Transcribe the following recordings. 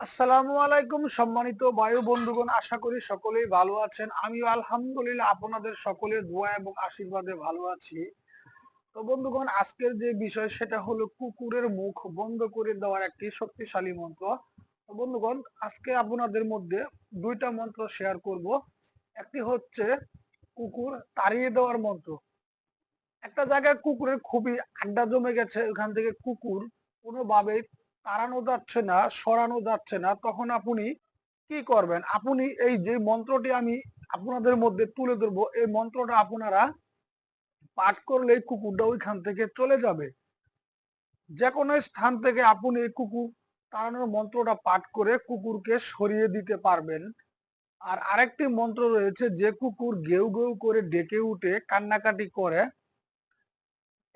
আসসালামু আলাইকুম, সম্মানিত বায়ু বন্ধুগণ, আশা করি সকলেই ভালো আছেন। আমিও আলহামদুলিল্লাহ আপনাদের সকলের দোয়া এবং আশীর্বাদে ভালো আছি। তো বন্ধুগণ, আজকের যে বিষয় সেটা হলো কুকুরের মুখ বন্ধ করে দেওয়ার একটি শক্তিশালী মন্ত্র। তো বন্ধুগণ, আজকে আপনাদের মধ্যে দুইটা মন্ত্র শেয়ার করব। একটি হচ্ছে কুকুর তাড়িয়ে দেওয়ার মন্ত্র। একটা জায়গায় কুকুরের খুবই আড্ডা জমে গেছে, ওখান থেকে কুকুর কোনোভাবে তাড়ানো যাচ্ছে না, সরানো যাচ্ছে না, তখন আপনি কি করবেন? আপনি এই যে মন্ত্রটি আমি আপনাদের মধ্যে তুলে ধরবো, এই মন্ত্রটা আপনারা পাঠ করলে কুকুরটা ওইখান থেকে চলে যাবে। যে কোনো স্থান থেকে আপনি এই কুকুর তাড়ানোর মন্ত্রটা পাঠ করে কুকুরকে সরিয়ে দিতে পারবেন। আর আরেকটি মন্ত্র রয়েছে, যে কুকুর গেউ গেউ করে ডেকে উঠে কান্নাকাটি করে,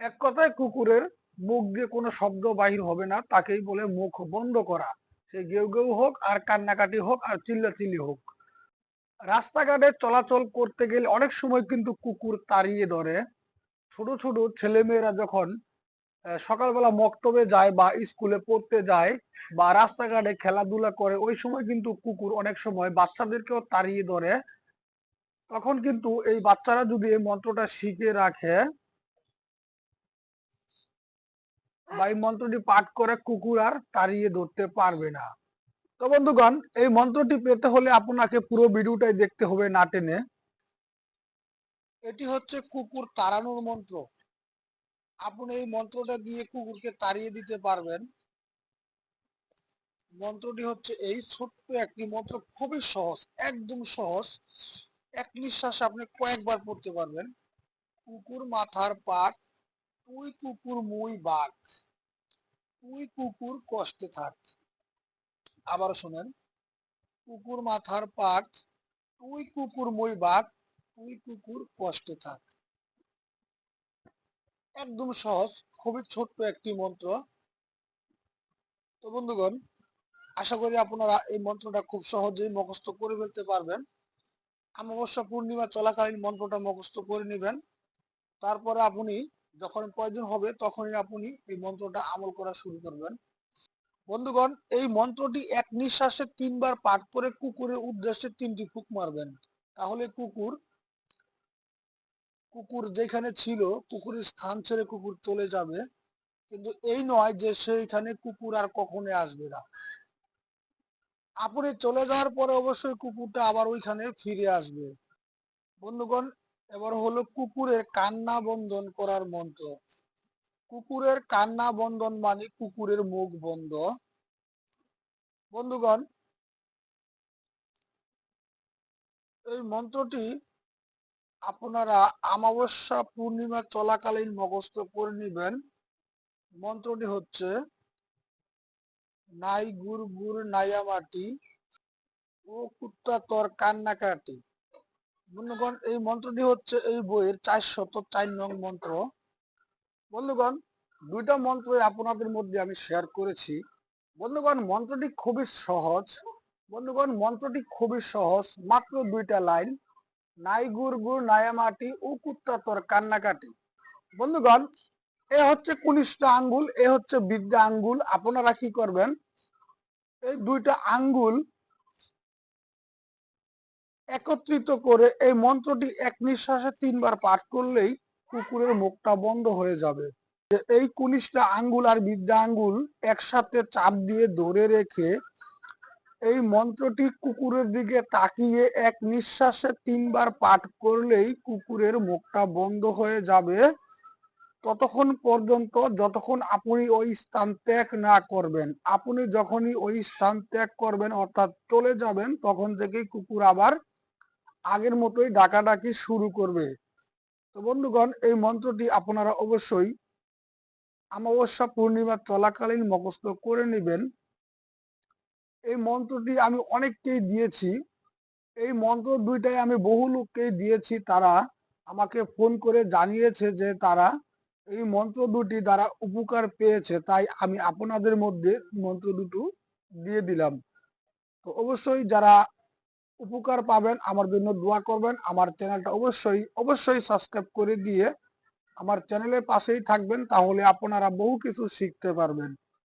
এক কথায় কুকুরের মুখ দিয়ে কোনো শব্দ বাহির হবে না, তাকেই বলে মুখ বন্ধ করা। সে গেউ গেউ হোক আর কান্নাকাটি হোক আর চিল্লাচিল্লি হোক। রাস্তাঘাটে চলাচল করতে গেলে অনেক সময় কিন্তু কুকুর তাড়িয়ে ধরে। ছোট ছোট ছেলেমেয়েরা যখন সকালবেলা মক্তবে যায় বা স্কুলে পড়তে যায় বা রাস্তাঘাটে খেলাধুলা করে, ওই সময় কিন্তু কুকুর অনেক সময় বাচ্চাদেরকেও তাড়িয়ে ধরে। তখন কিন্তু এই বাচ্চারা যদি এই মন্ত্রটা শিখে রাখে বা এই মন্ত্রটি পাঠ করে কুকুর আর তাড়িয়ে ধরতে পারবে না। তো বন্ধুগণ, এই মন্ত্রটি পেতে হলে আপনাকে পুরো ভিডিওটাই দেখতে হবে না টেনে। এটি হচ্ছে কুকুর তাড়ানোর মন্ত্র। আপনি এই মন্ত্রটা দিয়ে কুকুরকে তাড়িয়ে দিতে পারবেন। মন্ত্রটি হচ্ছে এই ছোট্ট একটি মন্ত্র, খুবই সহজ, একদম সহজ। এক নিঃশ্বাসে আপনি কয়েকবার পড়তে পারবেন। কুকুর মাথার পাক তুই কুকুর, মুই বাঘ। তুই কুকুর, কষ্টে থাক। আবার শোনেন, কুকুর মাথার পাক, তুই কুকুর, মই বাঘ, তুই কুকুর, কষ্টে থাক। একদম সহজ, খুবই ছোট্ট একটি মন্ত্র। তো বন্ধুগণ, আশা করি আপনারা এই মন্ত্রটা খুব সহজেই মুখস্থ করে ফেলতে পারবেন। অমাবস্যা পূর্ণিমা চলাকালীন মন্ত্রটা মুখস্থ করে নেবেন। তারপরে আপনি যখন প্রয়োজন হবে তখনই আপনি এই মন্ত্রটা আমল করা শুরু করবেন। বন্ধুগণ, এই মন্ত্রটি এক নিঃশ্বাসে তিনবার পাঠ করে কুকুরের উদ্দেশ্যে তিনটি ফুক মারবেন। তাহলে কুকুর কুকুর যেখানে ছিল, কুকুরের স্থান ছেড়ে কুকুর চলে যাবে। কিন্তু এই নয় যে সেইখানে কুকুর আর কখনো আসবে না। আপনি চলে যাওয়ার পরে অবশ্যই কুকুরটা আবার ওইখানে ফিরে আসবে। বন্ধুগণ এবার হলো কুকুরের কান্না বন্ধন করার মন্ত্র। কুকুরের কান্না বন্ধন মানে কুকুরের মুখ বন্ধ। বন্ধুগণ, এই মন্ত্রটি আপনারা আমাবস্যা পূর্ণিমা চলাকালীন মুখস্থ করে নেবেন। মন্ত্রটি হচ্ছে, নাই গুর গুর নাইয়া মাটি ও কুত্তা তোর কান্নাকাটি বন্ধুগণ, এই মন্ত্রটি হচ্ছে এই বইয়ের চারশত চার নং মন্ত্র। বন্ধুগণ, দুইটা মন্ত্র আপনাদের মধ্যে আমি শেয়ার করেছি। বন্ধুগণ, মন্ত্রটি খুবই সহজ। বন্ধুগণ, মন্ত্রটি খুবই সহজ। মাত্র দুইটা লাইন। নাই গুর গুর নায়া মাটি ও কুত্তা তোর কান্নাকাটি। বন্ধুগণ, এ হচ্ছে কুনিষ্ঠ আঙ্গুল, এ হচ্ছে বিদ্যা আঙ্গুল। আপনারা কি করবেন? এই দুইটা আঙ্গুল একত্রিত করে এই মন্ত্রটি এক নিঃশ্বাসে তিনবার পাঠ করলেই কুকুরের মুখটা বন্ধ হয়ে যাবে। এই কুনিশটা আঙ্গুল আর বিদ্যা আঙ্গুল একসাথে চাপ দিয়ে ধরে রেখে এই মন্ত্রটি কুকুরের দিকে তাকিয়ে এক নিঃশ্বাসে তিনবার পাঠ করলেই কুকুরের মুখটা বন্ধ হয়ে যাবে। ততক্ষণ পর্যন্ত যতক্ষণ আপনি ওই স্থান ত্যাগ না করবেন, আপনি যখনই ওই স্থান ত্যাগ করবেন অর্থাৎ চলে যাবেন, তখন থেকেই কুকুর আবার আগের মতোই ডাকাডাকি শুরু করবে। তো বন্ধুগণ, এই মন্ত্রটি আপনারা অবশ্যই অমাবস্যা পূর্ণিমা চলাকালীন মুখস্থ করে নেবেন। এই মন্ত্রটি আমি অনেককেই দিয়েছি। এই মন্ত্র দুইটাই আমি বহু লোককেই দিয়েছি। তারা আমাকে ফোন করে জানিয়েছে যে তারা এই মন্ত্র দুটি দ্বারা উপকার পেয়েছে। তাই আমি আপনাদের মধ্যে মন্ত্র দুটো দিয়ে দিলাম। তো অবশ্যই যারা উপকার পাবেন, আমার জন্য দোয়া করবেন, আমার চ্যানেলটা অবশ্যই অবশ্যই সাবস্ক্রাইব করে দিয়ে আমার চ্যানেলের পাশেই থাকবেন, তাহলে আপনারা বহু কিছু শিখতে পারবেন।